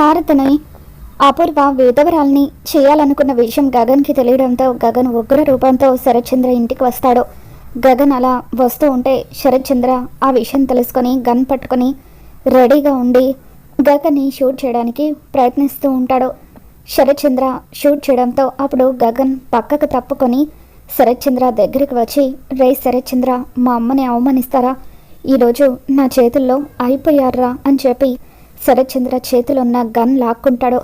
సారథని అపూర్వ వేదవరాల్ని చేయాలనుకున్న విషయం గగన్కి తెలియడంతో గగన్ ఉగ్ర రూపంతో శరత్చంద్ర ఇంటికి వస్తాడు. గగన్ అలా వస్తూ ఉంటే శరత్చంద్ర ఆ విషయం తెలుసుకొని గన్ పట్టుకొని రెడీగా ఉండి గగన్ని షూట్ చేయడానికి ప్రయత్నిస్తూ ఉంటాడు. శరత్చంద్ర షూట్ చేయడంతో అప్పుడు గగన్ పక్కకు తప్పుకొని శరత్చంద్ర దగ్గరికి వచ్చి రే శరత్చంద్ర మా అమ్మని అవమానిస్తారా? ఈరోజు నా చేతుల్లో అయిపోయారా అని చెప్పి శరత్చంద్ర చేతిలో ఉన్న గన్ లాక్కుంటాడు.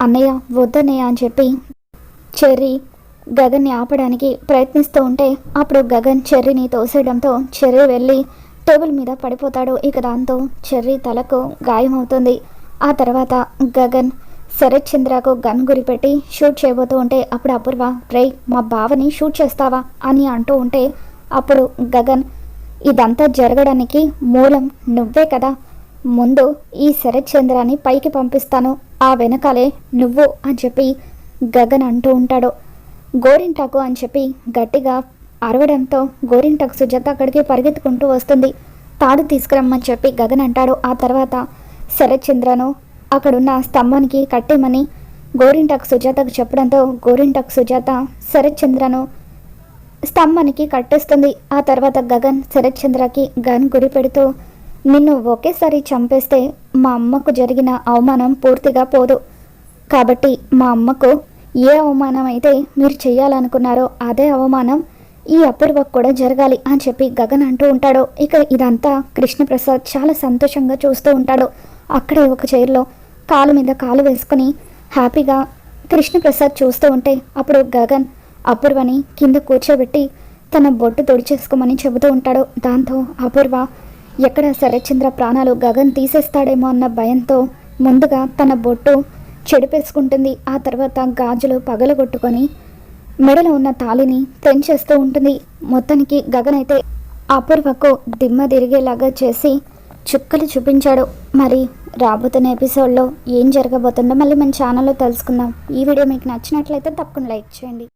అన్నయ్య వద్దన్నయ్య అని చెప్పి చెర్రీ గగన్ని ఆపడానికి ప్రయత్నిస్తూ ఉంటే అప్పుడు గగన్ చెర్రీని తోసేయడంతో చెర్రీ వెళ్ళి టేబుల్ మీద పడిపోతాడు. ఇక దాంతో చెర్రీ తలకు గాయమవుతుంది. ఆ తర్వాత గగన్ శరత్ చంద్రకు గన్ గురిపెట్టి షూట్ చేయబోతూ ఉంటే అప్పుడు అపూర్వ రే మా బావని షూట్ చేస్తావా? అని అంటూ ఉంటే అప్పుడు గగన్ ఇదంతా జరగడానికి మూలం నువ్వే కదా. ముందు ఈ శరత్ చంద్రాన్ని పైకి పంపిస్తాను. ఆ వెనకాలే నువ్వు అని చెప్పి గగన్ అంటూ ఉంటాడు. గోరింటాకు అని చెప్పి గట్టిగా అరవడంతో గోరింటాకు సుజాత అక్కడికి పరిగెత్తుకుంటూ వస్తుంది. తాడు తీసుకురమ్మని చెప్పి గగన్ అంటాడు. ఆ తర్వాత శరత్ చంద్రను అక్కడున్న స్తంభానికి కట్టేమని గోరింటాకు సుజాతకు చెప్పడంతో గోరింటాకు సుజాత శరత్ చంద్రను స్తంభానికి కట్టేస్తుంది. ఆ తర్వాత గగన్ శరత్ చంద్రకి గన్ గురి పెడుతూ నిన్ను ఒకేసారి చంపేస్తే మా అమ్మకు జరిగిన అవమానం పూర్తిగా పోదు. కాబట్టి మా అమ్మకు ఏ అవమానం అయితే మీరు చేయాలనుకున్నారో అదే అవమానం ఈ అపూర్వకు కూడా జరగాలి అని చెప్పి గగన్ అంటూ ఉంటాడు. ఇక ఇదంతా కృష్ణప్రసాద్ చాలా సంతోషంగా చూస్తూ ఉంటాడు. అక్కడే ఒక చైర్లో కాలు మీద కాలు వేసుకుని హ్యాపీగా కృష్ణప్రసాద్ చూస్తూ ఉంటే అప్పుడు గగన్ అపూర్వని కింద కూర్చోబెట్టి తన బొట్టు తుడిచేసుకోమని చెబుతూ ఉంటాడు. దాంతో అపూర్వ ఎక్కడ శరత్చంద్ర ప్రాణాలు గగన్ తీసేస్తాడేమో అన్న భయంతో ముందుగా తన బొట్టు చెడిపేసుకుంటుంది. ఆ తర్వాత గాజులు పగలగొట్టుకొని మెడలో ఉన్న తాళిని తెంచేస్తూ ఉంటుంది. మొత్తానికి గగన్ అయితే అపూర్వకు దిమ్మ తిరిగేలాగా చేసి చుక్కలు చూపించాడు. మరి రాబోతున్న ఎపిసోడ్లో ఏం జరగబోతుందో మళ్ళీ మన ఛానల్లో తెలుసుకుందాం. ఈ వీడియో మీకు నచ్చినట్లయితే తప్పకుండా లైక్ చేయండి.